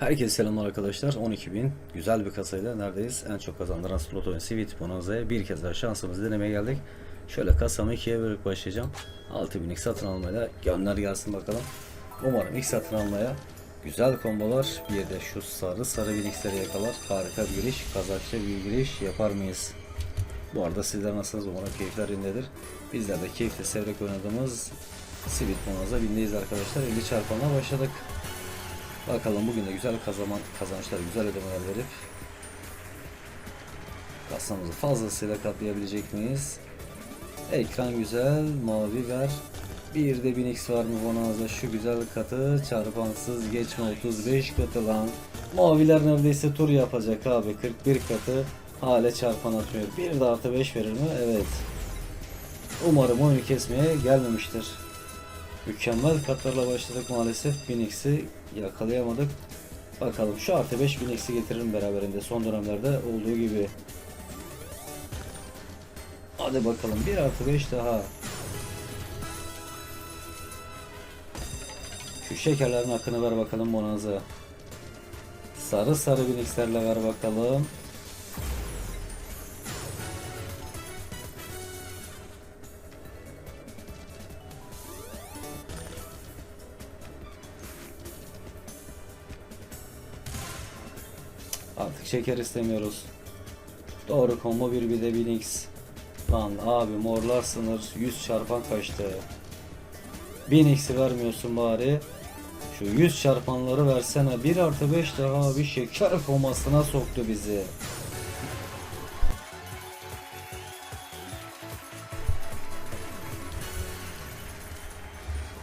Herkese selamlar arkadaşlar. 12.000 güzel bir kasayla neredeyiz? En çok kazandıran slot oyunu Sweet Bonanza'ya bir kez daha şansımızı denemeye geldik. Şöyle kasamı ikiye bölüp başlayacağım. 6000'lik satın almaya gönder gelsin bakalım. Umarım ilk satın almaya güzel kombolar bir de şu sarı sarı binixleri yakalar. Harika bir giriş, kazakçı bir giriş yapar mıyız? Bu arada sizler nasılsınız? Umarım keyifler. Bizler de keyifle severek oynadığımız Sweet Bonanza bindeyiz arkadaşlar. 50 çarpanla başladık. Bakalım bugün de güzel kazanma, kazançlar, güzel ödemeler verip kasamızı fazlasıyla katlayabilecek miyiz? Ekran güzel, mavi ver. Bir de 1000x var mı Bonanza? Şu güzel katı çarpansız geçme 35 katı lan. Maviler neredeyse tur yapacak abi. 41 katı hale çarpan atmıyor. Bir de artı 5 verir mi? Evet. Umarım oyunu kesmeye gelmemiştir. Mükemmel katlarla başladık maalesef. 1000x'i yakalayamadık. Bakalım şu artı 5 1000x'i getiririm beraberinde son dönemlerde olduğu gibi. Hadi bakalım 1 artı 5 daha. Şu şekerlerin hakkını ver bakalım Bonanza. Sarı sarı 1000x'lerle ver bakalım. Artık şeker istemiyoruz. Doğru combo bir bir de 1000x. Lan abi morlar sınır 100 çarpan kaçtı. 1000x'i vermiyorsun bari. Şu 100 çarpanları versene. 1 artı 5 daha bir şeker komasına soktu bizi.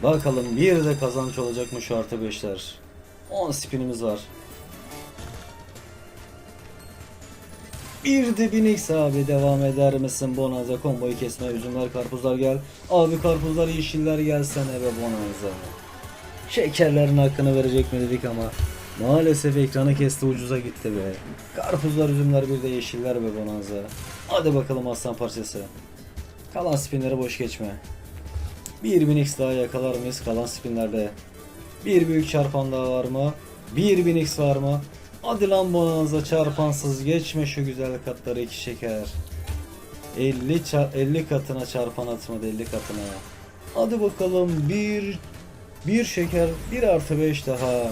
Bakalım bir de kazanç olacak mı şu artı 5'ler. 10 spinimiz var. Bir 1000x abi devam eder misin Bonanza? Komboyu kesme üzümler karpuzlar gel. Abi karpuzlar yeşiller gelsene be Bonanza. Şekerlerin hakkını verecek mi dedik ama Maalesef ekranı kesti ucuza gitti be. Karpuzlar üzümler bir de yeşiller be Bonanza. Hadi bakalım aslan parçası. Kalan spinleri boş geçme. Bir 1000x daha yakalar mıyız kalan spinlerde? Bir büyük çarpan daha var mı? Bir 1000x var mı? Hadi lan bonanza çarpansız geçme şu güzel katları iki şeker. 50 ça- 50 katına çarpan atmadı 50 katına. Hadi bakalım bir bir şeker bir artı 5 daha.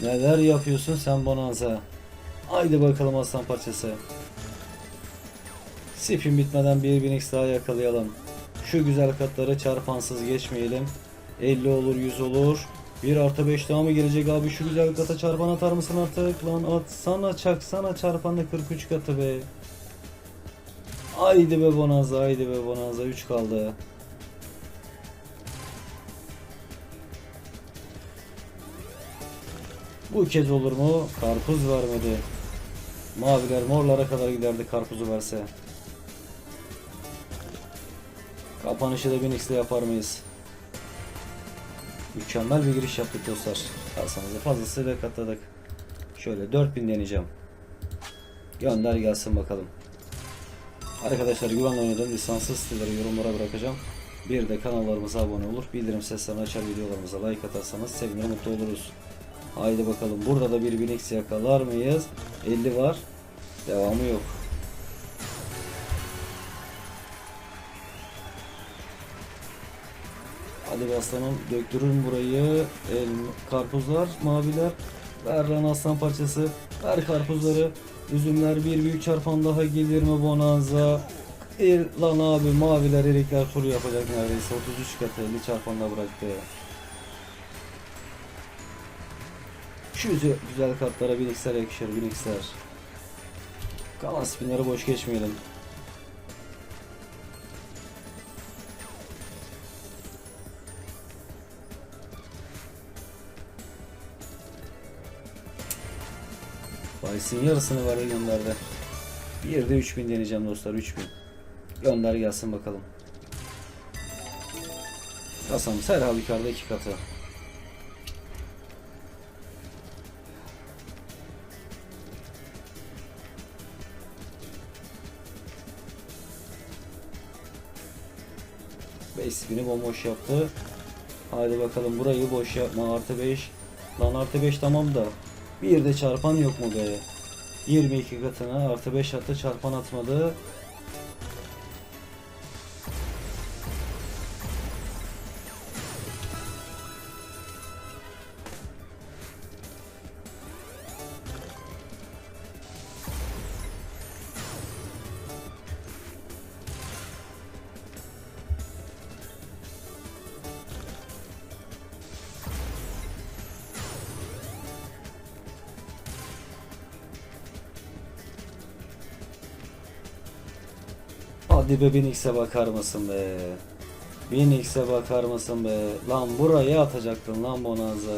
Neler yapıyorsun sen bonanza? Haydi bakalım aslan parçası. Sipin bitmeden bir 1000x daha yakalayalım. Şu güzel katları çarpansız geçmeyelim. 50 olur 100 olur. 1 artı 5 daha mı gelecek abi şu güzel kata çarpan atar mısın artık lan at sana çak sana çarpanla 43 katı be. Haydi be bonanza haydi be bonanza 3 kaldı. Bu kez olur mu? Karpuz vermedi. Maviler morlara kadar giderdi karpuzu verse. Kapanışı da 1000x'le yapar mıyız? Mükemmel bir giriş yaptık dostlar. Kasamızı fazlasıyla katladık. Şöyle 4000 deneyeceğim. Gönder gelsin bakalım. Arkadaşlar güvenle oynadığım lisanssız siteleri yorumlara bırakacağım. Bir de kanallarımıza abone olur. Bildirim seslerini açar videolarımıza like atarsanız sevinir mutlu oluruz. Haydi bakalım burada da bir 1000x yakalar mıyız? 50 var. Devamı yok. Hadi aslanım döktürün burayı. El, karpuzlar, maviler. Ver lan aslan parçası. Ver karpuzları. Üzümler bir büyük çarpan daha gelir mi bonanza? El, lan abi maviler erikler turu yapacak neredeyse. 33 katı 50 çarpanla bıraktı. Şu güzel, güzel kartlara 1000x'ler yakışır 1000x'ler. Kalan spinleri boş geçmeyelim. Bahis'in yarısını verdi gönderdi. Bir de 3000 deneyeceğim dostlar 3000. Gönder gelsin bakalım. Kasamız her halükarda iki katı. Beş spini bomboş yaptı. Hadi bakalım burayı boş yapma artı 5. Lan artı 5 tamam da bir de çarpan yok mu be? 22 katına artı 5 attı çarpan atmadı. Hadi be 1000x'e bakar mısın be? 1000x'e bakar mısın be? Lan buraya atacaktın lan Bonanza.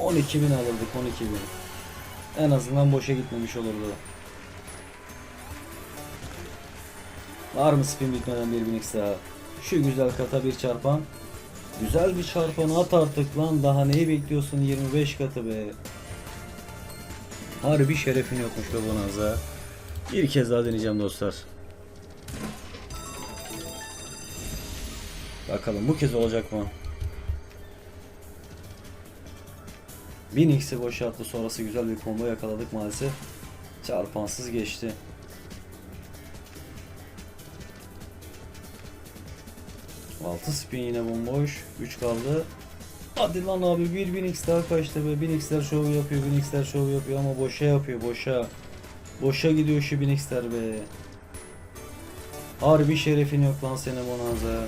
12.000 alırdık 12.000. En azından boşa gitmemiş olurdu. Var mı spin bitmeden bir 1000x daha? Şu güzel kata bir çarpan. Güzel bir çarpan at artık lan daha neyi bekliyorsun 25 katı be. Harbi şerefin yokmuş be Bonanza. Bir kez daha deneyeceğim dostlar. Bakalım bu kez olacak mı? 1000x'i boşa attı sonrası güzel bir combo yakaladık maalesef. Çarpansız geçti. Altı spin yine bomboş. 3 kaldı. Hadi lan abi bir 1000x daha kaçtı be. 1000x'ler şov yapıyor, 1000x'ler şov yapıyor ama boşa yapıyor, boşa. Boşa gidiyor şu 1000x'ler be. Harbi şerefin yok lan senin Bonanza.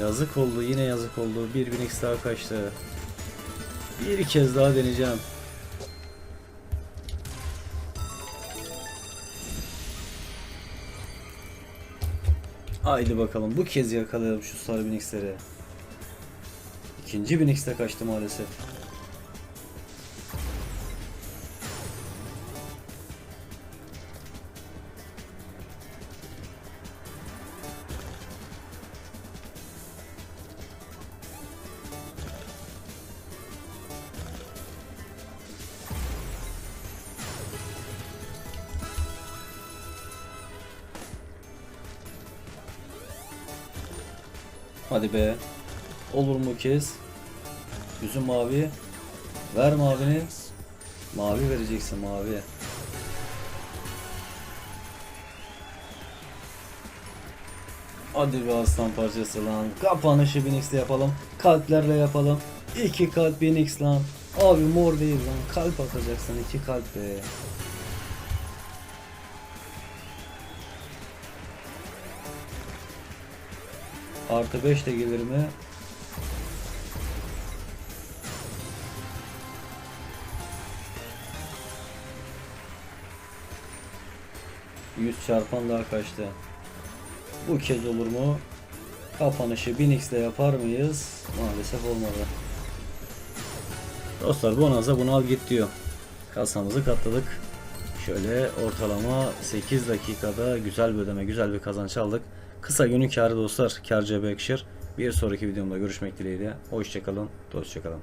Yazık oldu yine yazık oldu. Bir 1000x daha kaçtı. Bir kez daha deneyeceğim. Haydi bakalım bu kez yakalayalım şu sarı 1000x'leri. İkinci 1000x'te kaçtı maalesef. Hadi be. Olur mu kez? Yüzün mavi. Ver mavini. Mavi vereceksin mavi. Hadi bir aslan parçası lan. Kapanışı 1000x'le yapalım. Kalplerle yapalım. 2 kalp 1000x lan. Abi mor değil lan. Kalp atacaksın 2 kalp be. Artı 5 de gelir mi? Yüz çarpan daha kaçtı. Bu kez olur mu? Kapanışı 1000x ile yapar mıyız? Maalesef olmadı. Dostlar Bonanza bunu al git diyor. Kasamızı katladık. Şöyle ortalama 8 dakikada güzel bir ödeme, güzel bir kazanç aldık. Kısa günün karı dostlar. Kar cebe. Bir sonraki videomda görüşmek dileğiyle. Hoşçakalın. Hoşçakalın.